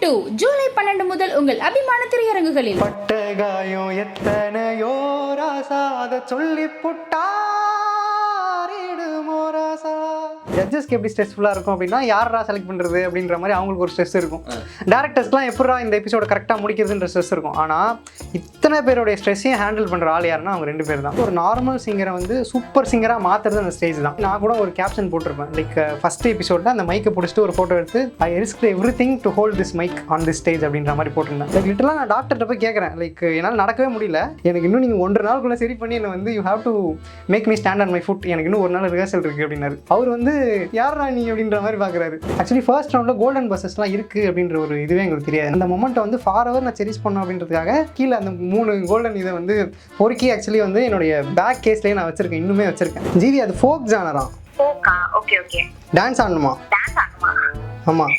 Two July பன்னெண்டு முதல் உங்கள் அபிமான திரையரங்குகளில். பட்டகாயம் எத்தனையோ ராசா அதை சொல்லி புட்டா ஜட்ஜஸ்க்கு எப்படி ஸ்ட்ரெஸ்ஃபுல்லாக இருக்கும் அப்படின்னா யாரா செலக்ட் பண்ணுறது அப்படின்ற மாதிரி அவங்களுக்கு ஒரு ஸ்ட்ரெஸ் இருக்கும். டேரக்டர்ஸ்லாம் எப்படா இந்த எபிசோட கரெக்டாக முடிக்கிறதுன்ற ஸ்ட்ரெஸ் இருக்கும். ஆனால் இத்தனை பேருடைய ஸ்ட்ரெஸ்ஸையும் ஹேண்டில் பண்ணுற ஆள் யாருன்னா அவங்க ரெண்டு பேர் தான். ஒரு நார்மல் சிங்கரை வந்து சூப்பர் சிங்கராக மாற்றுறது அந்த ஸ்டேஜ் தான். நான் கூட ஒரு கேப்ஷன் போட்டிருப்பேன். லைக் ஃபர்ஸ்ட் எபிசோடில் அந்த மைக்கை பிடிச்சிட்டு ஒரு ஃபோட்டோ எடுத்து I risk everything to hold this mic on this stage அப்படின்ற மாதிரி போட்டிருந்தேன். லைக் லிட்டலாக நான் டாக்டர்கிட்ட போய் கேட்குறேன். லைக் என்னால் நடக்கவே முடியல. எனக்கு இன்னும் நீங்கள் ஒன்றரை நாளுக்குள்ளே சரி பண்ணி என்னை வந்து you have to make me stand on my foot எனக்கு இன்னும் ஒரு நாள் ரிஹர்சல் இருக்குது அப்படின்னாரு. அவர் வந்து யாரா நீ அப்படின்ற மாதிரி பார்க்குறாரு ஆக்சுவலி ஃபர்ஸ்ட் ரவுண்டில் கோல்டன் பஸ்ஸஸ்லாம் இருக்குது அப்படின்ற ஒரு இதுவே எங்களுக்கு தெரியாது. அந்த மொமெண்ட்டை வந்து ஃபார் அவர் நான் செரிஸ் பண்ணோம் அப்படின்றதுக்காக கீழே அந்த மூணு கோல்டன் இதை வந்து பொறுக்கி ஆக்சுவலி வந்து என்னுடைய பேக் கேஸ்லேயே நான் வச்சிருக்கேன். இன்னுமே வச்சிருக்கேன். ஜிவி அது ஃபோக் ஜானரா ஓகே ஓகே. டான்ஸ் ஆடணுமா? ஆமாம்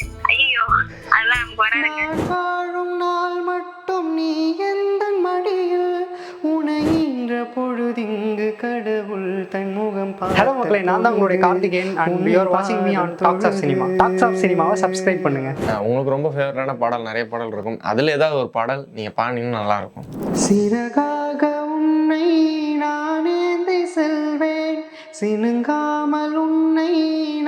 அதெல்லாம் வராதுங்க நான் வாழும் நாள் மட்டும் நீ எந்த மடியில் உனையின்ற பொழுதிங்கு கடவுள் தன் முகம் ஹலோ மக்களே நான் தான் உங்களுடைய கார்த்திகேயன் அண்ட் யூஆர் வாட்சிங் me on Talks of Cinema Talks of சினிமாவை சப்ஸ்கிரைப் பண்ணுங்க. உங்களுக்கு ரொம்ப ஃபேவரட்டான பாடல் நிறைய பாடல் இருக்கும். அதில் ஏதாவது ஒரு பாடல் நீங்கள் பாடினீங்கன்னா நல்லா இருக்கும். சிறகாக உன்னை நானேந்தி செல்வேன். சினுங்காமல் உன்னை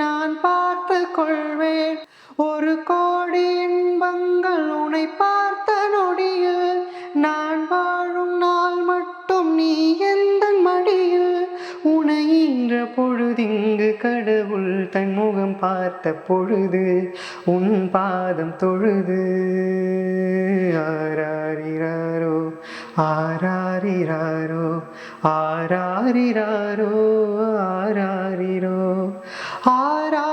நான் பார்த்து கொள்வேன். ஒரு கோடி இன்பங்கள் உன்னை பார்த்த நொடியில் நான் வாழும் நாள் மட்டும் நீ எந்த மடியில்? உனையின்ற பொழுதிங்கு கடவுள் தன் முகம் பார்த்த பொழுது உன் பாதம் தொழுது. ஆராரிராரோ ஆராரிராரோ ஆராரிராரோ ஆராரிரோ ஆரா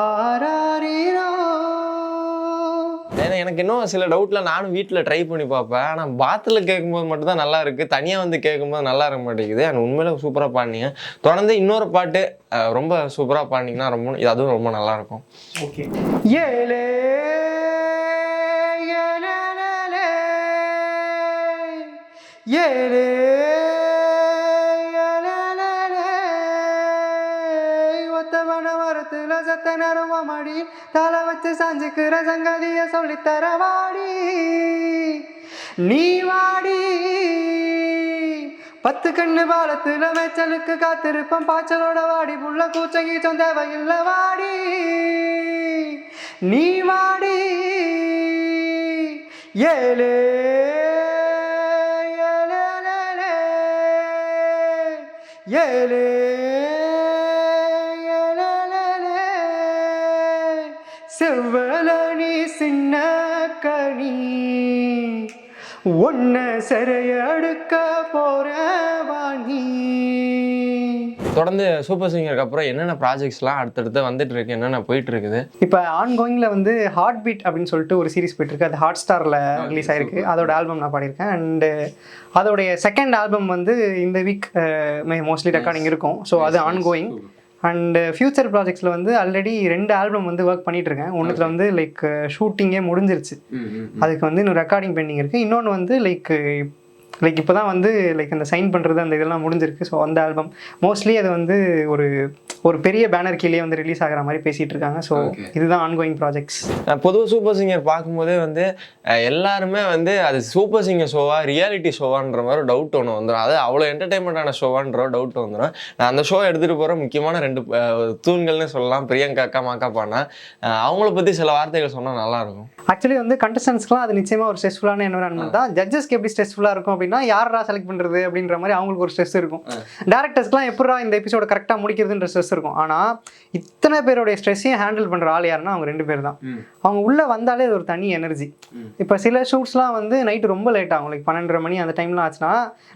ஆராரிரோ ஏன்னா எனக்கு இன்னும் சில டவுட்டில் நானும் வீட்டில் ட்ரை பண்ணி பார்ப்பேன். ஆனால் பாத்தில் கேட்கும்போது மட்டும் தான் நல்லா இருக்குது தனியாக வந்து கேட்கும்போது நல்லா இருக்க மாட்டேங்குது. எனக்கு உண்மையில சூப்பராக பாடினீங்க. தொடர்ந்து இன்னொரு பாட்டு ரொம்ப சூப்பராக பாடினீங்கன்னா ரொம்ப இது அதுவும் ரொம்ப நல்லா இருக்கும். ஓகே. ஏலே ஏலேலேலே. ஏலே. மரத்துல சத்த நேரமா மடி தலை வச்சு சாஞ்சுக்கிற சங்கதிய சொல்லித்தர வாடி. நீ வாடி. பத்து கண்ணு பாலத்துல மேய்ச்சலுக்கு காத்திருப்பம் பாய்ச்சலோட வாடி. புள்ள கூச்சங்கீச்சம் தேவையில்லை வாடி. நீ வாடி. ஏலே ஏலே ஏலே. உன்ன சிறைய அடுக்க போற வாணி தொடர்ந்து சூப்பர் சிங்கருக்கு அப்புறம் என்னென்ன ப்ராஜெக்ட்ஸ்லாம் அடுத்தடுத்து வந்துட்டு இருக்கு என்னென்ன போயிட்டு இருக்குது இப்போ ஆன்கோயிங்கில் வந்து ஹார்ட் பீட் அப்படின்னு சொல்லிட்டு ஒரு சீரிஸ் போயிட்டு இருக்கு அது ஹாட் ஸ்டாரில் ரிலீஸ் ஆயிருக்கு. அதோட ஆல்பம் நான் பாடியிருக்கேன். அண்டு அதோடைய செகண்ட் ஆல்பம் வந்து இந்த வீக் மோஸ்ட்லி ரெக்கார்டிங் இருக்கும். ஸோ அது ஆன்கோயிங் அண்ட் ஃபியூச்சர் ப்ராஜெக்ட்ஸில் வந்து ஆல்ரெடி ரெண்டு ஆல்பம் வந்து ஒர்க் பண்ணிட்டு இருக்கேன் ஒன்றுத்தில் வந்து லைக் ஷூட்டிங்கே முடிஞ்சிருச்சு. அதுக்கு வந்து இன்னும் ரெக்கார்டிங் பெண்டிங் இருக்குது இன்னொன்று வந்து லைக் லைக் இப்போ தான் வந்து லைக் அந்த சைன் பண்ணுறது அந்த இதெல்லாம் முடிஞ்சிருக்கு. ஸோ அந்த ஆல்பம் மோஸ்ட்லி அது வந்து ஒரு ஒரு பெரிய பேனர் கீழே வந்து ரிலீஸ் ஆகிற மாதிரி பேசிகிட்டு இருக்காங்க. ஸோ இதுதான் ஆன்கோயிங் ப்ராஜெக்ட்ஸ் பொதுவாக சூப்பர் சிங்கர் பார்க்கும்போதே வந்து எல்லாருமே வந்து அது சூப்பர் சிங்கர் ஷோவா ரியாலிட்டி ஷோவான்ற மாதிரி டவுட் ஒன்று வந்துடும் அது அவ்வளோ என்டர்டைன்மெண்ட்டான ஷோவான்ற டவுட் வந்துடும் நான் அந்த ஷோ எடுத்துகிட்டு போகிற முக்கியமான ரெண்டு தூண்கள்னு சொல்லலாம். பிரியங்கா அக்கா மாக்கா பானா. அவங்கள பற்றி சில வார்த்தைகள் சொன்னால் நல்லாயிருக்கும் ஆக்சுவலி வந்து கண்டஸ்டன்ஸ்க்குலாம் அது நிச்சயமாக ஒரு ஸ்ட்ரெஸ்ஃபுல்லான என்வரான்மெண்ட் தான். ஜட்ஜஸ்க்கு எப்படி ஸ்ட்ரெஸ்ஃபுல்லாக இருக்கும் அப்படின்னா யாரா செலக்ட் பண்ணுறது அப்படின்ற மாதிரி அவங்களுக்கு ஒரு ஸ்ட்ரெஸ் இருக்கும். டேரக்டர்ஸ்க்குலாம் எப்படா இந்த எபிசோட கரெக்டாக முடிக்கிறதுன்ற ஸ்ட்ரெஸ் இருக்கும். ஆனால் இத்தனை பேருடைய ஸ்ட்ரெஸ்ஸையும் ஹேண்டில் பண்ணுற ஆள் யாருன்னா அவங்க ரெண்டு பேர் தான். அவங்க உள்ளே வந்தாலே அது ஒரு தனி எனர்ஜி இப்போ சில ஷூட்ஸ்லாம் வந்து நைட்டு ரொம்ப லேட் ஆகும். லைக் பன்னெண்டரை மணி அந்த டைம்லாம் ஆச்சுன்னா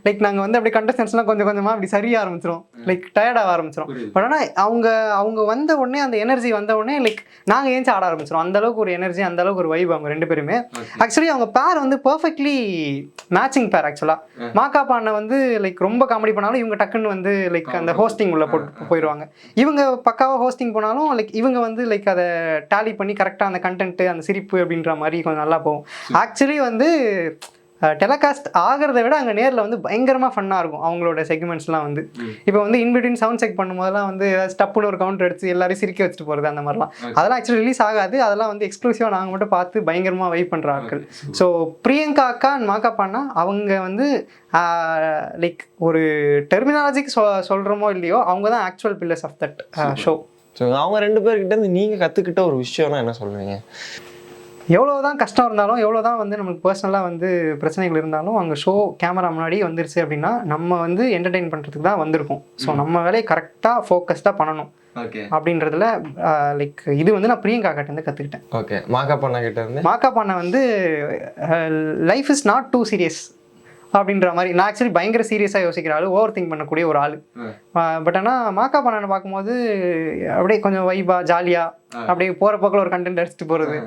லைக் நாங்கள் வந்து அப்படியே கண்டஸ்டன்ஸ்லாம் கொஞ்சம் கொஞ்சமாக அப்படி சரிய ஆரம்பிச்சிரும். லைக் டயர்டாக ஆரம்பிச்சிரும். பட் ஆனால் அவங்க அவங்க வந்த உடனே அந்த எனர்ஜி வந்த உடனே லைக் நாங்கள் ஏஞ்சி ஆட ஆரம்பிச்சிரும். அந்த அளவுக்கு ஒரு எனர்ஜி அந்த அளவுக்கு ஒரு வைப் அவங்க ரெண்டு பேருமே. ஆக்சுவலி அவங்க பேர் வந்து பர்ஃபெக்ட்லி மேட்சிங் பேர் ஆக்சுவலாக மாக்கா பாண்ணை வந்து லைக் ரொம்ப காமெடி பண்ணாலும் இவங்க டக்குன்னு வந்து லைக் அந்த ஹோஸ்டிங் உள்ள போட்டு போயிடுவாங்க இவங்க பக்காவாக ஹோஸ்டிங் போனாலும் லைக் இவங்க வந்து லைக் அதை டேலி பண்ணி கரெக்டாக அந்த கண்டென்ட் அந்த சிரிப்பு அப்படின்ற மாதிரி கொஞ்சம் நல்லா போகும். ஆக்சுவலி வந்து டெலகாஸ்ட் ஆகிறத விட அங்கே நேரில் வந்து பயங்கரமாக ஃபன்னாக இருக்கும் அவங்களோட செக்மெண்ட்ஸ்லாம் வந்து. இப்போ வந்து இன்பிட்வீன் சவுண்ட் செக் பண்ணும்போதெல்லாம் வந்து ஸ்டப்புன்னு ஒரு கவுண்டர் அடிச்சு எல்லாரையும் சிரிக்க வச்சுட்டு போகிறது அந்த மாதிரிலாம். அதெல்லாம் ஆக்சுவலி ரிலீஸ் ஆகாது. அதெல்லாம் வந்து எக்ஸ்க்ளூசிவாக நாங்கள் மட்டும் பார்த்து பயங்கரமாக வெயிட் பண்ணுற ஆட்கள். ஸோ பிரியங்கா அக்கா அண்ட் மாக்கா பண்ணா அவங்க வந்து லைக் ஒரு டெர்மினாலஜிக்கு சொ சொல்கிறோமோ இல்லையோ அவங்க தான் actual pillars of that show so அவங்க ரெண்டு பேர்கிட்ட இருந்து நீங்கள் கற்றுக்கிட்ட ஒரு விஷயம்னா என்ன சொல்லுவீங்க? எவ்வளோ தான் கஷ்டம் இருந்தாலும் எவ்வளோ தான் வந்து நம்மளுக்கு பர்சனலாக வந்து பிரச்சனைகள் இருந்தாலும் அங்கே ஷோ கேமரா முன்னாடி வந்துருச்சு அப்படின்னா நம்ம வந்து என்டர்டெயின் பண்ணுறதுக்கு தான் வந்திருக்கோம். ஸோ நம்ம வேலையை கரெக்டாக ஃபோக்கஸ்டாக பண்ணணும். அப்படின்றதுல லைக் இது வந்து நான் பிரியங்கா கிட்டேருந்து கற்றுக்கிட்டேன் ஓகே. மாக்கா பண்ண கிட்ட இருந்து? மாக்கா பண்ண வந்து life is not too serious அப்படின்ற மாதிரி நான் ஆக்சுவலி பயங்கர சீரியஸாக யோசிக்கிற ஆள் ஓவர் திங்க் பண்ணக்கூடிய ஒரு ஆள். பட் ஆனால் மாக்கா பண்ணனை பார்க்கும்போது அப்படியே கொஞ்சம் வைபா ஜாலியாக அப்படியே போகிற போக்கில் ஒரு கண்டென்ட் அடிச்சுட்டு போகிறது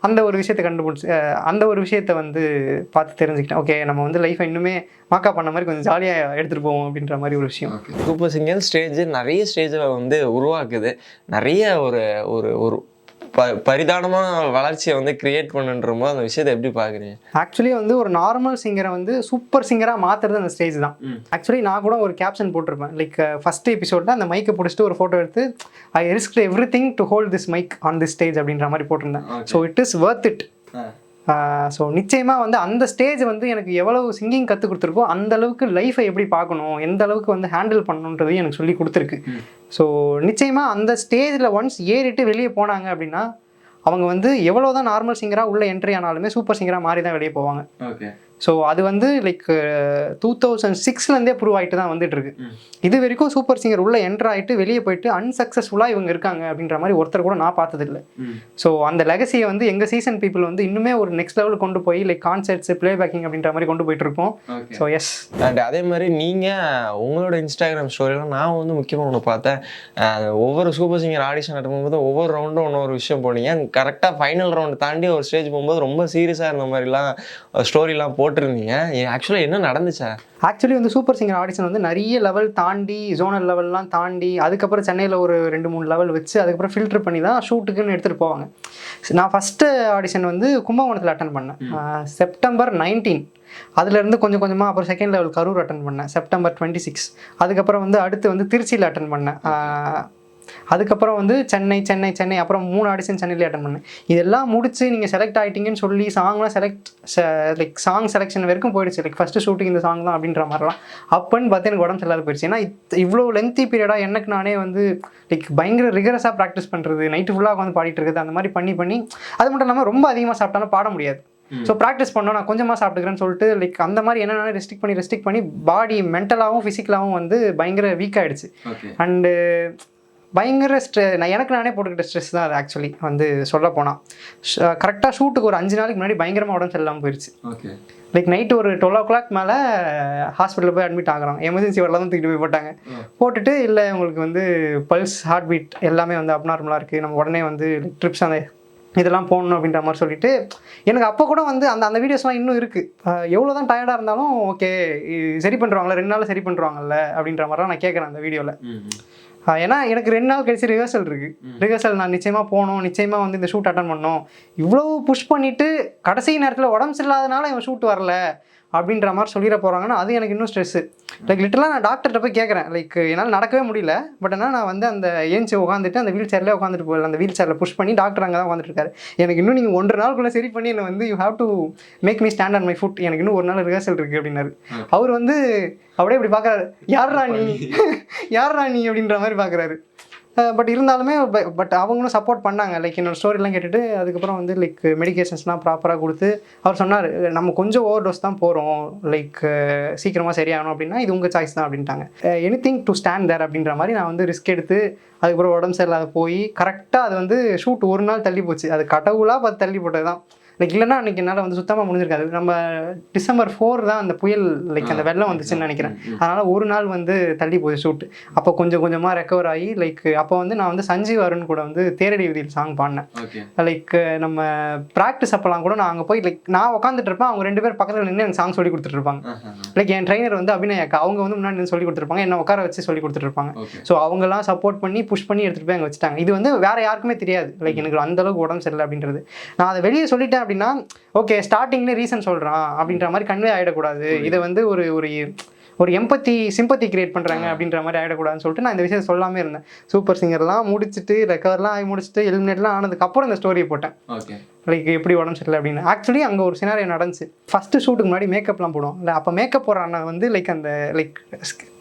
அந்த ஒரு விஷயத்தை கண்டுபிடிச்சி அந்த ஒரு விஷயத்தை வந்து பார்த்து தெரிஞ்சுக்கிட்டேன். ஓகே நம்ம வந்து லைஃப்பை இன்னுமே மாக்கா பண்ண மாதிரி கொஞ்சம் ஜாலியாக எடுத்துகிட்டு போவோம் அப்படின்ற மாதிரி ஒரு விஷயம். சூப்பர் சிங்கர் ஸ்டேஜ் நிறைய ஸ்டேஜில் வந்து உருவாக்குது. நிறைய ஒரு ஒரு ஒரு ப பரிதானமான வளர்ச்சியை வந்து கிரியேட் பண்ணுன்ற போது அந்த விஷயத்தை எப்படி பார்க்குறீங்க ஆக்சுவலி வந்து ஒரு நார்மல் சிங்கரை வந்து சூப்பர் சிங்கராக மாற்றுறது அந்த ஸ்டேஜ் தான். ஆக்சுவலி நான் கூட ஒரு கேப்ஷன் போட்டிருப்பேன். லைக் ஃபர்ஸ்ட் எபிசோடில் அந்த மைக்கை பிடிச்சிட்டு ஒரு ஃபோட்டோ எடுத்து I risk everything to hold this mic on this stage அப்படின்ற மாதிரி போட்டிருந்தேன். So it is worth it so நிச்சயமாக வந்து அந்த ஸ்டேஜ் வந்து எனக்கு எவ்வளவு சிங்கிங் கற்றுக் கொடுத்துருக்கோ அந்த அளவுக்கு லைஃப்பை எப்படி பார்க்கணும் எந்த அளவுக்கு வந்து ஹேண்டில் பண்ணணுன்றதையும் எனக்கு சொல்லி கொடுத்துருக்கு. ஸோ நிச்சயமாக அந்த ஸ்டேஜில் ஒன்ஸ் ஏறிட்டு வெளியே போனாங்க அப்படின்னா அவங்க வந்து எவ்வளோ தான் நார்மல் சிங்கராக உள்ள என்ட்ரி ஆனாலுமே சூப்பர் சிங்கராக மாறி தான் வெளியே போவாங்க. ஸோ அது வந்து லைக் டூ தௌசண்ட் சிக்ஸ்லேருந்தே ப்ரூவ் ஆகிட்டு தான் வந்துட்டு இருக்கு இது வரைக்கும் சூப்பர் சிங்கர் உள்ள என்டர் ஆகிட்டு வெளியே போயிட்டு அன்சக்ஸஸ்ஃபுல்லாக இவங்க இருக்காங்க அப்படின்ற மாதிரி ஒருத்தர் கூட நான் பார்த்ததில்ல. ஸோ அந்த லெகசியை வந்து எங்கள் சீசன் பீப்புள் வந்து இன்னுமே ஒரு நெக்ஸ்ட் லெவலுக்கு கொண்டு போய் லைக் கான்சர்ட்ஸ் ப்ளே பேக்கிங் அப்படின்ற மாதிரி கொண்டு போயிட்டு இருக்கோம். ஸோ எஸ் அண்ட் அதே மாதிரி நீங்கள் உங்களோட இன்ஸ்டாகிராம் ஸ்டோரிலாம் நான் வந்து முக்கியமாக ஒன்று பார்த்தேன். ஒவ்வொரு சூப்பர் சிங்கர் ஆடிஷன் அட்டும் போது ஒவ்வொரு ரவுண்டும் ஒன்று ஒரு விஷயம் போனீங்க. கரெக்டாக ஃபைனல் ரவுண்ட் தாண்டி ஒரு ஸ்டேஜ் போகும்போது ரொம்ப சீரியஸாக இருந்த மாதிரிலாம் ஸ்டோரிலாம் போட்டிருந்தீங்க. ஆக்சுவலாக என்ன நடந்துச்சா? ஆக்சுவலி வந்து சூப்பர் சிங்கர் ஆடிஷன் வந்து நிறைய லெவல் தாண்டி ஜோனல் லெவல்லாம் தாண்டி அதுக்கப்புறம் சென்னையில் ஒரு ரெண்டு மூணு லெவல் வச்சு அதுக்கப்புறம் ஃபில்டர் பண்ணி தான் ஷூட்டுக்குன்னு எடுத்துகிட்டு போவாங்க. நான் ஃபஸ்ட்டு ஆடிஷன் வந்து கும்பகோணத்தில் அட்டன் பண்ணேன். செப்டம்பர் நைன்டீன் அதுலேருந்து கொஞ்சம் கொஞ்சமாக அப்புறம் செகண்ட் லெவல் கரூர் அட்டன் பண்ணேன். செப்டம்பர் டுவெண்ட்டி சிக்ஸ் அதுக்கப்புறம் வந்து அடுத்து வந்து திருச்சியில் அட்டன் பண்ணேன். அதுக்கப்புறம் வந்து சென்னை சென்னை சென்னை அப்புறம் மூணு ஆடிஷன் சென்னையிலே அட்டன் பண்ணேன். இதெல்லாம் முடிச்சு நீங்கள் செலக்ட் ஆகிட்டீங்கன்னு சொல்லி சாங்லாம் செலக்ட் லைக் சாங் செலெக்ஷன் வரைக்கும் போயிடுச்சு. லைக் ஃபஸ்ட்டு ஷூட்டிங் இந்த சாங் தான் அப்படின்ற மாதிரிலாம். அப்போன்னு பார்த்து எனக்கு உடம்பு சரியில்லாத போயிடுச்சு. ஏன்னா இவ்வளோ லென்த்தி பீரியடாக எனக்கு நானே வந்து லைக் பயங்கர ரிகரஸாக ப்ராக்டிஸ் பண்ணுறது நைட்டு ஃபுல்லாக வந்து பாடிட்டு இருக்குது அந்த மாதிரி பண்ணி பண்ணி அது மட்டும் இல்லாமல் ரொம்ப அதிகமாக சாப்பிட்டாலும் பாட முடியாது. ஸோ ப்ராக்டிஸ் பண்ணோம் நான் கொஞ்சமாக சாப்பிட்டுக்கிறேன்னு சொல்லிட்டு லைக் அந்த மாதிரி என்னென்ன ரெஸ்ட்ரிக்ட் பண்ணி ரெஸ்ட்ரிக்ட் பண்ணி பாடி மென்டலாகவும் ஃபிசிக்கலாகவும் வந்து பயங்கர வீக் ஆயிடுச்சு. அண்டு பயங்கர ஸ்ட்ரெ நான் எனக்கு நானே போட்டுக்கிட்ட ஸ்ட்ரெஸ் தான் அது ஆக்சுவலி வந்து சொல்ல போனால் கரெக்டாக ஷூட்டுக்கு ஒரு அஞ்சு நாளைக்கு முன்னாடி பயங்கரமாக உடம்பு சரியில்லாமல் போயிடுச்சு ஓகே லைக் நைட்டு ஒரு டுவெல் ஓ கிளாக் மேலே ஹாஸ்பிட்டலில் போய் அட்மிட் ஆகுறோம் எமர்ஜென்சி வரல தான் தூக்கிட்டு போய் போட்டாங்க. போட்டுட்டு இல்லை உங்களுக்கு வந்து பல்ஸ் ஹார்ட் பீட் எல்லாமே வந்து அப்நார்மலாக இருக்குது நம்ம உடனே வந்து ட்ரிப்ஸ் அந்த இதெல்லாம் போடணும் அப்படின்ற மாதிரி சொல்லிட்டு எனக்கு அப்போ கூட வந்து அந்த அந்த வீடியோஸ்லாம் இன்னும் இருக்குது எவ்வளோ தான் டயர்டாக இருந்தாலும் ஓகே சரி பண்ணுறாங்களா ரெண்டு நாள் சரி பண்ணுறாங்கல்ல அப்படின்ற மாதிரிலாம் நான் கேட்குறேன் அந்த வீடியோவில் ஏன்னா எனக்கு ரெண்டு நாள் கழிச்சு ரிஹர்சல் இருக்கு. ரிஹர்சல் நான் நிச்சயமா போகணும் நிச்சயமா வந்து இந்த ஷூட் அட்டன் பண்ணணும். இவ்வளோ புஷ் பண்ணிட்டு கடைசி நேரத்தில் உடம்பு சரியில்லாதனால இவன் ஷூட் வரல. அப்படின்ற மாதிரி சொல்லிட போறாங்கன்னா அது எனக்கு இன்னும் ஸ்ட்ரெஸ் லைக் லிட்டலாக நான் டாக்டர்கிட்ட போய் கேட்குறேன் லைக் என்னால் நடக்கவே முடியல. பட் ஆனால் நான் வந்து அந்த ஏஞ்சி உட்காந்துட்டு அந்த வீல் சேர்லேயே உட்காந்துட்டு போகல அந்த வீல் சேரில் புஷ் பண்ணி டாக்டர் அங்கே தான் உட்காந்துட்டு இருக்காரு. எனக்கு இன்னும் நீங்கள் ஒன்றரை நாளுக்குள்ளே சரி பண்ணி என்னை வந்து you have to make me stand on my foot எனக்கு இன்னும் ஒரு நாள் ரிஹர்சல் இருக்குது அப்படின்னாரு. அவர் வந்து அப்படியே இப்படி பார்க்குறாரு யார்ரா நீ? யார்ரா நீ. அப்படின்ற மாதிரி பார்க்குறாரு பட் இருந்தாலுமே பட் அவங்களும் சப்போர்ட் பண்ணாங்க. லைக் என்னோட ஸ்டோரிலாம் கேட்டுட்டு அதுக்கப்புறம் வந்து லைக் மெடிக்கேஷன்ஸ்லாம் ப்ராப்பராக கொடுத்து அவர் சொன்னார் நம்ம கொஞ்சம் ஓவர் டோஸ் தான் போகிறோம் லைக் சீக்கிரமாக சரியாகணும் அப்படின்னா இது உங்கள் சாய்ஸ் தான் அப்படின்ட்டாங்க. Anything to stand there அப்படின்ற மாதிரி நான் வந்து ரிஸ்க் எடுத்து அதுக்கப்புறம் உடம்பு சரியில்லாத போய் கரெக்டாக அது வந்து ஷூட் ஒரு நாள் தள்ளி போச்சு. அது கடவுளாக பார்த்து தள்ளி போட்டது தான் லைக் இல்லைன்னா அன்றைக்கி என்னால் வந்து சுத்தமாக முடிஞ்சிருக்காது. நம்ம டிசம்பர் ஃபோர் தான் அந்த புயல் லைக் அந்த வெள்ளம் வந்துச்சுன்னு நினைக்கிறேன். அதனால் ஒரு நாள் வந்து தள்ளி போகுது ஷூட் அப்போ கொஞ்சம் கொஞ்சமாக ரெக்கவர் ஆகி லைக் அப்போ வந்து நான் வந்து சஞ்சீவ் அருண் கூட வந்து தேரடி விதியில் சாங் பாடினேன். லைக் நம்ம ப்ராக்டிஸ் அப்போலாம் கூட நான் அங்கே போய் லைக் நான் உட்காந்துட்டு இருப்பேன் அவங்க ரெண்டு பேர் பக்கத்தில் நின்று எனக்கு சாங் சொல்லி கொடுத்துட்டு இருப்பாங்க. லைக் என் ட்ரைனர் வந்து அபிநய் அக்கா அவங்க வந்து முன்னாடி நின்று சொல்லி கொடுத்துருப்பாங்க என்ன உட்கார வச்சு சொல்லி கொடுத்துட்டு இருப்பாங்க. ஓகே. ஸோ அவங்கெல்லாம் சப்போர்ட் பண்ணி புஷ் பண்ணி எடுத்துகிட்டு போய் அங்கே வச்சுட்டாங்க. இது வந்து வேற யாருக்குமே தெரியாது. லைக் எனக்கு அந்த அளவுக்கு உடம்பு சரியில்லை அப்படின்றது. நான் அதை வெளியே சொல்லிட்டேன் அப்படின்னா ஓகே ஸ்டார்டிங்ல ரீசன் சொல்றான் அப்படின்ற மாதிரி கன்வே ஆயிடக்கூடாது. இதை வந்து ஒரு ஒரு ஒரு எம்பத்தி சிம்பத்தி கிரியேட் பண்ணுறாங்க அப்படின்ற மாதிரி ஆகிடக்கூடாதுன்னு சொல்லிட்டு நான் இந்த விஷயத்தை சொல்லாமே இருந்தேன். சூப்பர் சிங்கர்லாம் முடிச்சுட்டு ரெக்கவர்லாம் ஆகி முடிச்சுட்டு எலிமினேட்லாம் ஆனதுக்கப்புறம் இந்த ஸ்டோரியை போட்டேன். ஓகே லைக் எப்படி உடம்பு சரியில்லை அப்படின்னு. ஆக்சுவலி அங்கே ஒரு சினாரியோ நடந்துச்சு. ஃபஸ்ட்டு ஷூட்டுக்கு முன்னாடி மேக்கப்லாம் போடுவோம். இல்லை அப்போ மேக்கப் போடுற அண்ணன் வந்து லைக் அந்த லைக்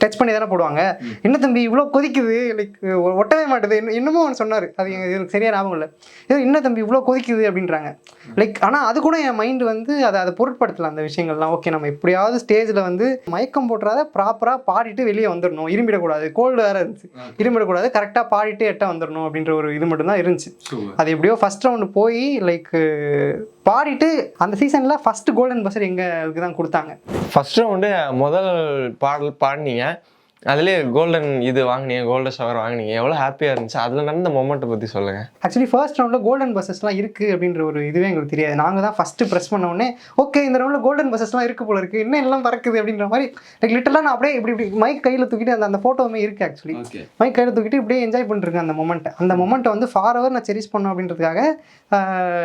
டச் பண்ணி தானே போடுவாங்க. என்ன தம்பி இவ்வளோ கொதிக்குது? லைக் ஒட்டவே மாட்டுது. இன்னும் இன்னமும் அவன் சொன்னார். அது எனக்கு எனக்கு சரியா ஞாபகம் இல்லை. ஏதோ என்ன தம்பி இவ்வளோ கொதிக்குது? அப்படின்றாங்க. லைக் ஆனால் அது கூட என் மைண்டு வந்து அதை அதை பொருட்படுத்தல அந்த விஷயங்கள்லாம். ஓகே நம்ம எப்படியாவது ஸ்டேஜில் வந்து மயக்கம் போட்டுறாத ப்ராப்பராக பாடிட்டு வெளியே வந்துடணும் இரும்பிடக்கூடாது. கோல்டு வேறு இருந்துச்சு. இரும்பிடக்கூடாது. கரெக்டாக பாடிட்டு எட்ட வந்துடணும் அப்படின்ற ஒரு இது மட்டும்தான் இருந்துச்சு. அது எப்படியோ ஃபர்ஸ்ட் ரவுண்டு போய் லைக் பாடிட்டு அந்த சீசனில் ஃபர்ஸ்ட் கோல்டன் பஸ்ஸர் எங்களுக்கு தான் கொடுத்தாங்க. ஃபர்ஸ்ட் ரவுண்டு முதல் பாடல் பாடினீங்க. அதுலேயே கோல்டன் இது வாங்குனீங்க கோல்டன் ஷவர் வாங்குனீங்க. எவ்வளோ ஹாப்பியாக இருந்துச்சு. அதில் நடந்த மொமெண்ட்டை பற்றி சொல்லுங்கள் ஆக்சுவலி ஃபர்ஸ்ட் ரவுண்டில் கோல்டன் பஸ்ஸஸ்லாம் இருக்குது அப்படின்ற ஒரு இதுவே எங்களுக்கு தெரியாது. நாங்கள் தான் ஃபஸ்ட்டு ப்ரெஸ் பண்ண உடனே ஓகே இந்த ரவுண்டில் கோல்டன் பஸ்ஸஸ்லாம் இருக்குது போல இருக்குது இன்னும் எல்லாம் பறக்குது அப்படின்ற மாதிரி லைக் லிட்டலாக நான் அப்படியே இப்படி இப்படி மைக் கையில் தூக்கிட்டு அந்த அந்த ஃபோட்டோவுமே இருக்குது ஆக்சுவலி மைக் கையில் தூக்கிட்டு இப்படியே என்ஜாய் பண்ணிருக்கேன் அந்த மொமெண்ட்டை அந்த மொமெண்ட்டை வந்து ஃபார் அவர் நான் செரிஸ் பண்ணணும் அப்படின்றதுக்காக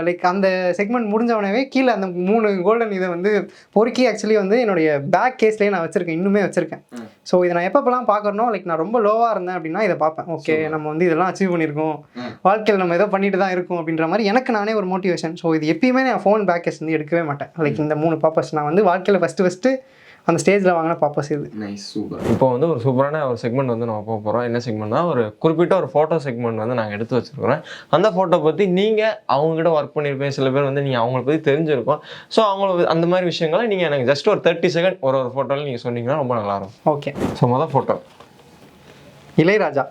லைக் அந்த செக்மெண்ட் முடிஞ்சவனவே கீழே அந்த மூணு கோல்டன் இதை வந்து பொறுக்கி ஆக்சுவலி வந்து என்னுடைய பேக் கேஸ்லேயே நான் வச்சிருக்கேன். இன்னுமே வச்சிருக்கேன். ஸோ இதை நான் எப்பப்பெல்லாம் பார்க்கறனோ லைக் நான் ரொம்ப லோவாக இருந்தேன் அப்படின்னா இதை பார்ப்பேன். ஓகே நம்ம வந்து இதெல்லாம் அச்சீவ் பண்ணியிருக்கோம். வாழ்க்கையில் நம்ம ஏதோ பண்ணிட்டு தான் இருக்கோம் அப்படின்ற மாதிரி எனக்கு நானே ஒரு மோட்டிவேஷன் ஸோ இது எப்பயுமே நான் ஃபோன் பேக் கேஸ் வந்து எடுக்கவே மாட்டேன். லைக் இந்த மூணு பர்பஸ் நான் வந்து வாழ்க்கையில் ஃபஸ்ட்டு ஃபஸ்ட்டு அந்த ஸ்டேஜில் வாங்கின பர்பஸ் இது. நைஸ் சூப்பர் இப்போ வந்து ஒரு சூப்பரான ஒரு செக்மெண்ட் வந்து நம்ம போக போகிறோம் என்ன செக்மெண்ட்னா ஒரு குறிப்பிட்ட ஒரு ஃபோட்டோ செக்மெண்ட் வந்து நாங்கள் எடுத்து வச்சிருக்கிறோம். அந்த ஃபோட்டோ பற்றி நீங்கள் அவங்ககிட்ட ஒர்க் பண்ணியிருப்பேன் சில பேர் வந்து நீங்கள் அவங்கள பற்றி தெரிஞ்சிருக்கும். ஸோ அவங்கள அந்த மாதிரி விஷயங்களை நீங்கள் எனக்கு ஜஸ்ட் ஒரு தேர்ட்டி செகண்ட் ஒரு ஒரு ஃபோட்டோவில் நீங்கள் சொன்னீங்கன்னா ரொம்ப நல்லாயிருக்கும் ஓகே ஸோ மொதல் photo Ilaiyaraaja.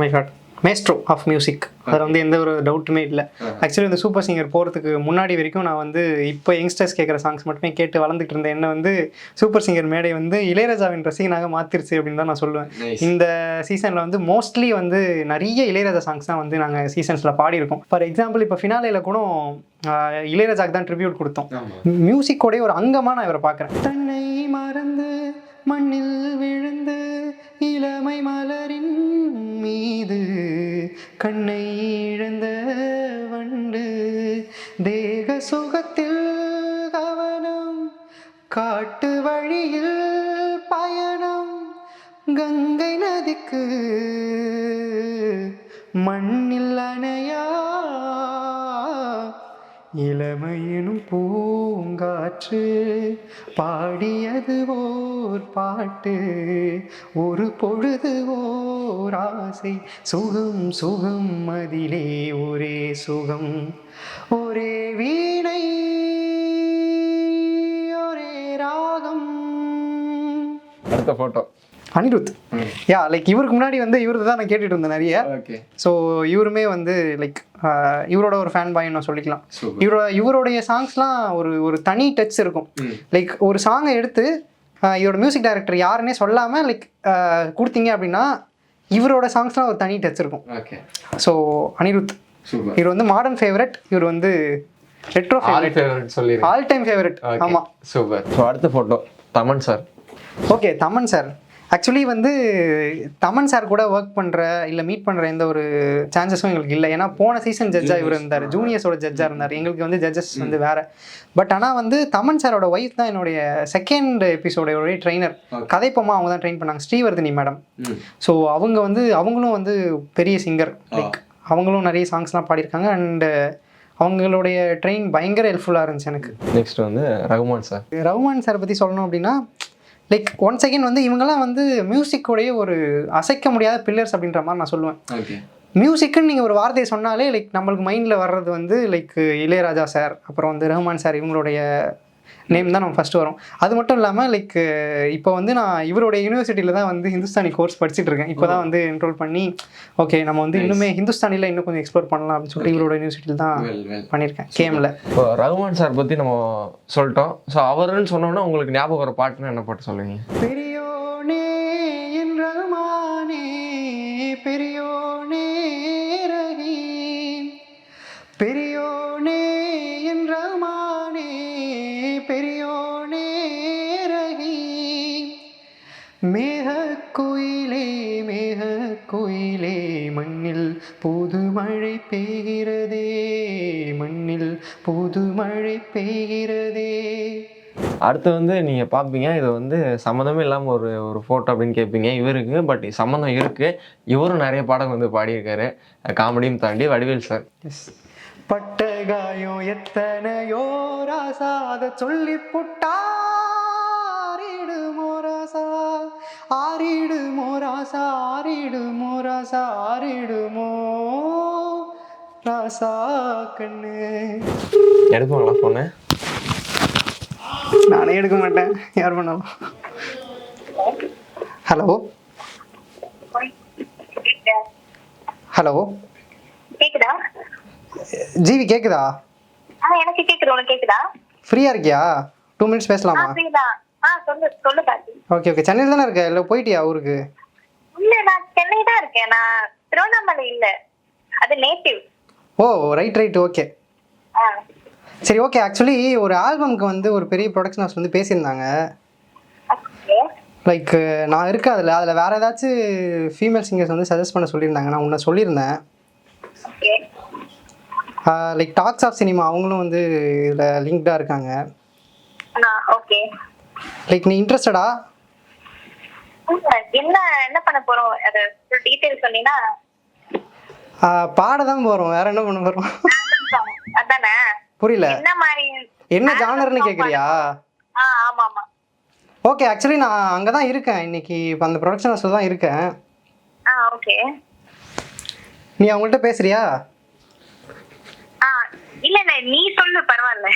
My God maestro of music அதில் வந்து எந்த ஒரு டவுட்டுமே இல்லை. ஆக்சுவலி இந்த சூப்பர் சிங்கர் போகிறதுக்கு முன்னாடி வரைக்கும் நான் வந்து இப்போ யங்ஸ்டர்ஸ் கேட்குற சாங்ஸ் மட்டுமே கேட்டு வளர்ந்துட்டு இருந்த என்ன வந்து சூப்பர் சிங்கர் மேடை வந்து இளையராஜாவின் ரசிகனாக மாற்றிருச்சு அப்படின்னு தான் நான் சொல்லுவேன். இந்த சீசனில் வந்து மோஸ்ட்லி வந்து நிறைய இளையராஜா சாங்ஸ் தான் வந்து நாங்கள் சீசன்ஸில் பாடியிருக்கோம். ஃபார் எக்ஸாம்பிள் இப்போ ஃபினாலேயில் கூட இளையராஜாக்கு தான் ட்ரிபியூட் கொடுத்தோம். மியூசிக்கோடைய ஒரு அங்கமாக நான் இவரை பார்க்குறேன் தன்னை மறந்து மண்ணில் விழுந்து இளமை மலரின் மீது கண்ணை இழந்த வண்டு தேக சுகத்தில் கவனம் காட்டு வழியில் பயணம் கங்கை நதிக்கு மண்ணில் அணையா? இளமையினும் பூங்காற்று பாடியதுவோ ஓர் பாட்டு ஒரு பொழுது ஓர் ஆசை. சுகம் சுகம் அதிலே ஒரே சுகம். ஒரே வீணை ஒரே ராகம். அடுத்த ஃபோட்டோ அனிருத். யா லைக் இவருக்கு முன்னாடி வந்து இவரது தான் நான் கேட்டுட்டு இருந்தேன் நிறைய. ஸோ இவருமே வந்து லைக் இவரோட ஒரு ஃபேன் பாய்ன்னு நான் சொல்லிக்கலாம். இவரோட இவருடைய சாங்ஸ்லாம் ஒரு ஒரு தனி டச் இருக்கும். லைக் ஒரு சாங்கை எடுத்து இதோட மியூசிக் டைரக்டர் யாருன்னே சொல்லாமல் லைக் கொடுத்தீங்க அப்படின்னா இவரோட சாங்ஸ்லாம் ஒரு தனி டச் இருக்கும். ஓகே ஸோ அனிருத் சூப்பர் இவர் வந்து மாடர்ன் ஃபேவரட் இவர் வந்து ரெட்ரோ ஃபேவரட் ஃபேவரட் சொல்லிடுங்க ஆல் டைம் ஃபேவரட் ஆமாம் சூப்பர் ஸோ அடுத்த photo Thaman sir okay Thaman sir actually வந்து தமன் சார் கூட ஒர்க் பண்ணுற இல்லை மீட் பண்ணுற எந்த ஒரு சான்சஸும் எங்களுக்கு இல்லை. ஏன்னா போன சீசன் ஜட்ஜாக இவர் இருந்தார் ஜூனியர்ஸோட ஜட்ஜாக இருந்தார். எங்களுக்கு வந்து ஜட்ஜஸ் வந்து வேற. பட் ஆனால் வந்து தமன் சாரோட ஒய்ஃப் தான் என்னுடைய செகண்ட் எபிசோடைய ட்ரெயினர் கதைப்போமா அவங்க தான் ட்ரெயின் பண்ணாங்க. ஸ்ரீவர்தினி மேடம் ஸோ அவங்க வந்து அவங்களும் வந்து பெரிய சிங்கர் லைக் அவங்களும் நிறைய சாங்ஸ்லாம் பாடியிருக்காங்க. அண்டு அவங்களுடைய ட்ரெயின் பயங்கர ஹெல்ப்ஃபுல்லாக இருந்துச்சு எனக்கு. நெக்ஸ்ட் வந்து ரகுமான் சார் ரஹ்மான் சாரை பற்றி சொல்லணும் அப்படின்னா லைக் ஒன் செகண்ட் வந்து இவங்கெல்லாம் வந்து மியூசிக்கோடைய ஒரு அசைக்க முடியாத பில்லர்ஸ் அப்படின்ற மாதிரி நான் சொல்லுவேன். மியூசிக்குன்னு நீங்கள் ஒரு வார்த்தையை சொன்னாலே லைக் நம்மளுக்கு மைண்டில் வர்றது வந்து லைக் இளையராஜா சார் அப்புறம் வந்து ரஹ்மான் சார் இவங்களுடைய நேம் தான் நம்ம ஃபஸ்ட்டு வரும். அது மட்டும் இல்லாமல் லைக் இப்போ வந்து நான் இவருடைய யூனிவர்சிட்டியில் தான் வந்து ஹிந்துஸ்தானி கோர்ஸ் படிச்சுட்டு இருக்கேன். இப்போ தான் வந்து என்ரோல் பண்ணி ஓகே நம்ம வந்து இன்னுமே ஹிந்துஸ்தானியில் இன்னும் கொஞ்சம் எக்ஸ்ப்ளோர் பண்ணலாம் அப்படின்னு சொல்லிட்டு இவரோட யூனிவர்சிட்டியில் தான் பண்ணியிருக்கேன். கேமில் இப்போ ரகுமான் சார் பற்றி நம்ம சொல்லிட்டோம். ஸோ அவருன்னு சொன்னோன்னா உங்களுக்கு ஞாபகம் வர பாட்டுன்னு என்ன பாட்டு சொல்லுவீங்க? பெரியோனே அடுத்து வந்து நீங்கள் பார்ப்பீங்க இது வந்து சம்மந்தமே இல்லாமல் ஒரு ஒரு ஃபோட்டோ அப்படின்னு கேட்பீங்க இவருக்கு பட் சம்மந்தம் இருக்குது இவரும் நிறைய பாடம் வந்து பாடியிருக்காரு. காமெடியும் தாண்டி வடிவேல் சார் பட்ட காயம் எத்தனையோ ராசா அதை சொல்லி ராசா? ஆறிடுமோ ராசா? ஆறிடுமோ ராசா? ஆறிடுமோ ராசா கண்ணு? எடுப்பாங்களா ஃபோனு நானே எடுக்க மாட்டேன். யார் பண்ணாலும். ஹலோ ஹலோ கேக்குதா? ஜிவி கேக்குதா? ஆ எனக்கு கேக்குது. உனக்கு கேக்குதா? ஃப்ரீயா இருக்கியா? டூ மினிட்ஸ் ஆ பேசலாமா ஆ சொல்லு சொல்லு கார்த்தி ஓகே ஓகே சென்னையில் தானே இருக்க? இல்லை போயிட்டியா ஊருக்கு? இல்ல நான் சென்னை தான் இருக்கேன். நான் திருவண்ணாமலை இல்ல. அது native oh right right okay சரி ஓகே ஆக்சுவலி ஒரு ஆல்பம்க்கு வந்து ஒரு பெரிய ப்ரொடக்ஷன் ஹவுஸ் வந்து பேசியிருந்தாங்க. லைக் நான் இருக்க அதில். அதில் வேறு ஏதாச்சும் ஃபீமேல் சிங்கர்ஸ் வந்து சஜஸ்ட் பண்ண சொல்லியிருந்தாங்க. நான் உன்னை சொல்லியிருந்தேன். லைக் டாக்ஸ் ஆஃப் சினிமா அவங்களும் வந்து இதில் லிங்க்டாக இருக்காங்க. ஓகே லைக் நீ இன்ட்ரெஸ்டடா என்ன என்ன பண்ண போறோம்? அது டீடைல் பாட தான் போகிறோம் வேற என்ன பண்ண போகிறோம் அதானே? புரியல. என்ன மாதிரி என்ன ஜானர்னு கேட்குறியா ஆ ஆமா ஆமா ஓகே ஆக்சுவலி நான் அங்கே தான் இருக்கேன். இன்னைக்கு இப்போ அந்த ப்ரொடக்ஷன் ஹவுஸில் தான் இருக்கேன். ஆ ஓகே நீ அவங்கள்ட்ட பேசுறியா? ஆ இல்ல இல்ல நீ சொல்லு பரவாயில்ல.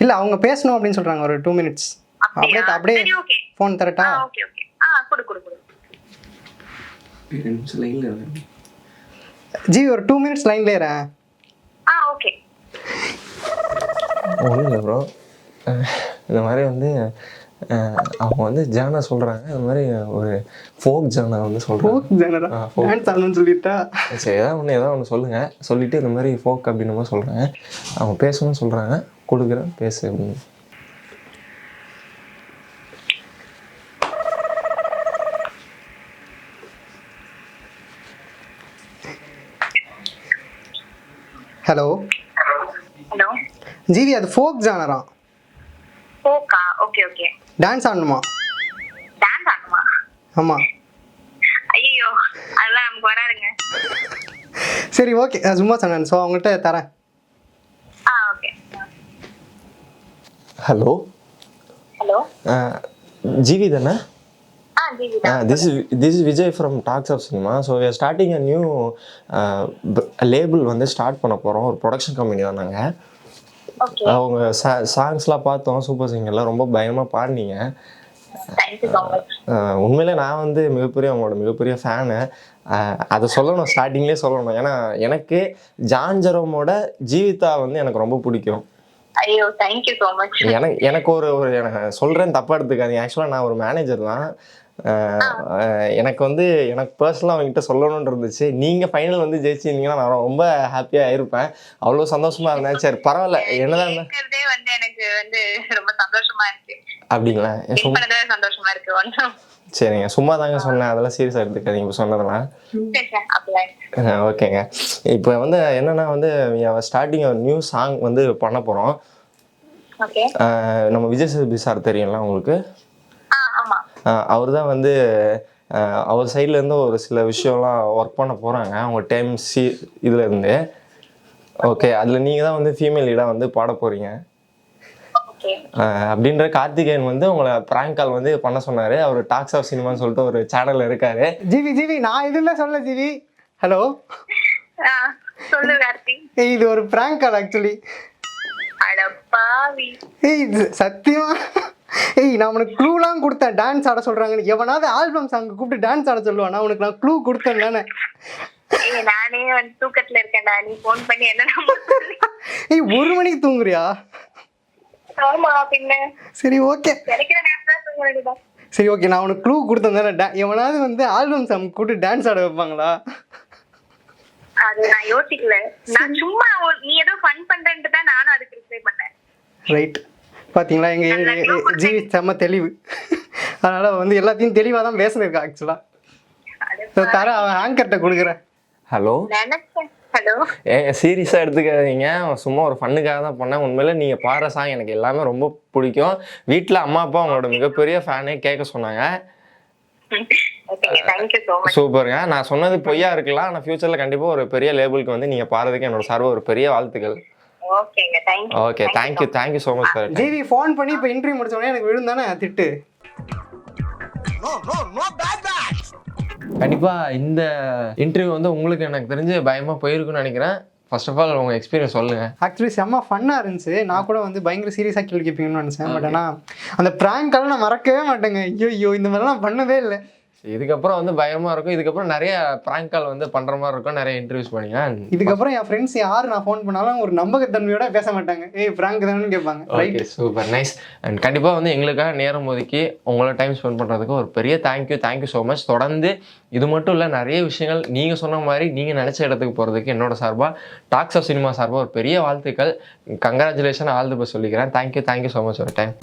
இல்லை அவங்க பேசணும் அப்படின்னு சொல்கிறாங்க ஒரு டூ மினிட்ஸ் அப்படியே? அப்படியா? ஃபோன் தரட்டா. ஆ ஓகே ஓகே ஆ குடு குடு குடு. ஜி ஒரு டூ மினிட்ஸ் லைன்ல ஏறேன் ஆ ஓகே ஒன்றும் இல்லை ப்ரோ இந்த மாதிரி வந்து அவங்க வந்து ஜானா சொல்கிறாங்க இந்த மாதிரி ஒரு ஃபோக் ஜானா வந்து சொல்கிறாங்க ஃபோக் ஆடணும்னு சொல்லிட்டா. சரி ஏதாவது ஒன்று ஏதாவது ஒன்று சொல்லுங்கள் சொல்லிவிட்டு இந்த மாதிரி ஃபோக் அப்படின்னு மாதிரி சொல்கிறாங்க அவங்க பேசணும்னு சொல்கிறாங்க கொடுக்குறேன் பேசு அப்படின்னு. ஹலோ ஜிவி அது folk ஜானரா? Okay okay okay. Dance ஆடணுமா? டான்ஸ் ஆடணுமா? ஆமாம் ஐயோ அதெல்லாம் நமக்கு வராதுங்க. சரி ஓகே. சும்மா சொன்னேன். ஸோ அவங்கள்ட்ட தரேன். ஆ ஓகே. ஹலோ ஹலோ ஜிவி தானே? ஆ ஜிவி தான். This this is Vijay from Talks of Cinema so starting a new label வந்து ஸ்டார்ட் பண்ண போகிறோம் ஒரு ப்ரொடக்ஷன் கம்பெனி தான் நாங்கள் அவங்க சாங்ஸ்லாம் பார்த்தோம் சூப்பர் சிங்கர்லாம் ரொம்ப பயங்கரமாக பாடினீங்க. உண்மையிலே நான் வந்து மிகப்பெரிய அவங்களோட மிகப்பெரிய ஃபேனு அதை சொல்லணும் ஸ்டார்டிங்லேயே சொல்லணும். ஏன்னா எனக்கு ஜான் ஜெரோமோட ஜீவிதா வந்து எனக்கு ரொம்ப பிடிக்கும். ஐயோ தேங்க்யூ ஸோ மச் எனக்கு எனக்கு ஒரு ஒரு எனக்கு சொல்கிறேன் தப்பாக எடுத்துக்காதீங்க. ஆக்சுவலாக நான் ஒரு மேனேஜர் தான். எனக்கு வந்து எனக்கு பர்சனலாக அவங்ககிட்ட சொல்லணும்னு இருந்துச்சு. நீங்கள் ஃபைனல் வந்து ஜெயிச்சிருந்தீங்கன்னா நான் ரொம்ப ஹாப்பியாக இருப்பேன். அவ்வளோ சந்தோஷமாக இருந்தேன். சரி பரவாயில்ல. என்னதான் வந்து எனக்கு வந்து ரொம்ப சந்தோஷமா இருக்கு. அப்படிங்களா? சந்தோஷமா இருக்கு சரிங்க. சும்மா தாங்க சொன்னேன். அதெல்லாம் சீரியஸாக எடுத்துக்காதீங்க. இப்போ சொன்னதெல்லாம். ஓகேங்க. இப்போ வந்து என்னன்னா வந்து ஸ்டார்டிங் நியூ சாங் வந்து பண்ண போகிறோம் நம்ம விஜய் சார் தெரியும்ல உங்களுக்கு? அவர் தான் வந்து அவர் சைட்லேருந்து ஒரு சில விஷயம்லாம் ஒர்க் பண்ண போகிறாங்க அவங்க டைம் சி இதுல இருந்து. ஓகே அதில் நீங்கள் தான் வந்து ஃபீமேல் லீடாக வந்து பாட போகிறீங்க ஓகே அப்படின்ற கார்த்திகேயன் வந்து உங்களை ப்ராங்க் கால் வந்து பண்ண சொன்னார். அவர் டாக்ஸ் ஆஃப் சினிமான்னு சொல்லிட்டு ஒரு சேனல் இருக்காரு. ஜிவி ஜிவி நான் எதுவுமே சொல்ல ஜிவி ஹலோ இது ஒரு ப்ராங்க் கால் ஆக்சுவலி சத்தியமா? ஏய் நான் உனக்கு க்ளூலாம் கொடுத்தேன். டான்ஸ் ஆட சொல்கிறாங்கன்னு எவனாவது ஆல்பம் சாங் கூப்பிட்டு டான்ஸ் ஆட சொல்லுவானா. உனக்கு நான் க்ளூ கொடுத்தேன் தானே. நானே வந்து தூக்கத்துல இருக்கேன்டா. நீ ஃபோன் பண்ணி என்ன ஏய் ஒரு மணிக்கு தூங்குறியா? ஆமா பின்ன. சரி ஓகே சரி ஓகே நான் உனக்கு க்ளூ கொடுத்தேன் தானே. எவனாவது வந்து ஆல்பம் சாங் கூப்பிட்டு டான்ஸ் ஆட வைப்பாங்களா? அது நான் யோசிக்கல. நான் சும்மா நீ ஏதோ ஃபன் பண்றேன்ட்டு தான் நானும் அதுக்கு ரிப்ளை பண்ணேன். ரைட் பாத்தீங்களா? எங்க எங்க எ- ஜீவி செம்ம தெளிவு. அதனால வந்து எல்லாத்தையும் தெளிவாக தான் பேசினிருக்கா ஆக்சுவலாக தர அவன் ஆங்கர்கிட்ட கொடுக்குறேன். ஹலோ ஹலோ ஏங்க சீரியஸாக எடுத்துக்காதீங்க. சும்மா ஒரு ஃபண்ணுக்காக தான் பண்ணேன். உண்மையில நீங்கள் பாடுற சாங் எனக்கு எல்லாமே ரொம்ப பிடிக்கும். வீட்டில் அம்மா அப்பா உங்களோட மிகப்பெரிய ஃபேனே கேட்க சொன்னாங்க. சூப்பருங்க. நான் சொன்னது பொய்யா இருக்கலாம். ஆனால் ஃபியூச்சரில் கண்டிப்பாக ஒரு பெரிய லேபிளுக்கு வந்து நீங்கள் பாடுறதுக்கு என்னோட சார்பாக ஒரு பெரிய வாழ்த்துக்கள். ஓகேங்க thank you okay thank you thank you so much sir GV phone பண்ணி இப்போ இன்டர்வியூ முடிச்சோடனே எனக்கு விழுந்தானே திட்டு. கண்டிப்பாக இந்த இன்டர்வியூ வந்து உங்களுக்கு எனக்கு தெரிஞ்சு பயமாக போயிருக்குன்னு நினைக்கிறேன். ஃபர்ஸ்ட் ஆஃப் ஆல் உங்கள் எக்ஸ்பீரியன்ஸ் சொல்லுங்கள் ஆக்சுவலி செம்ம ஃபன்னாக இருந்துச்சு. நான் கூட வந்து பயங்கர சீரியஸாக கேள்வி கேட்பீங்கன்னு நினச்சேன். பட் ஆனால் அந்த ப்ராங்கால நான் மறக்கவே மாட்டேங்க. ஐயோ ஐயோ இந்த மாதிரிலாம் நான் பண்ணவே இல்லை. இதுக்கப்புறம் வந்து பயமாக இருக்கும். இதுக்கப்புறம் நிறைய ப்ராங்க் கால் வந்து பண்ணுற மாதிரி இருக்கும். நிறைய இன்டர்வியூஸ் பண்ணீங்க இதுக்கப்புறம் என் ஃப்ரெண்ட்ஸ் யார் நான் ஃபோன் பண்ணாலும் ஒரு நம்பகத்தன்மையோட பேச மாட்டாங்க. ஏய் பிராங்க் தானே கேட்பாங்க. ரைட் சூப்பர் நைஸ் அண்ட் கண்டிப்பாக வந்து எங்களுக்காக நேரம் ஒதுக்கி உங்களோட டைம் ஸ்பெண்ட் பண்ணுறதுக்கு ஒரு பெரிய தேங்க்யூ தேங்க்யூ ஸோ மச் தொடர்ந்து இது மட்டும் இல்லை நிறைய விஷயங்கள் நீங்கள் சொன்ன மாதிரி நீங்கள் நினச்ச இடத்துக்கு போகிறதுக்கு என்னோட சார்பாக டாக்ஸ் ஆஃப் சினிமா சார்பாக ஒரு பெரிய வாழ்த்துக்கள். கங்க்ராச்சுலேஷன் ஆல் தி பெஸ்ட் சொல்லிக்கிறேன். Thank you thank you so much ஒரு டைம்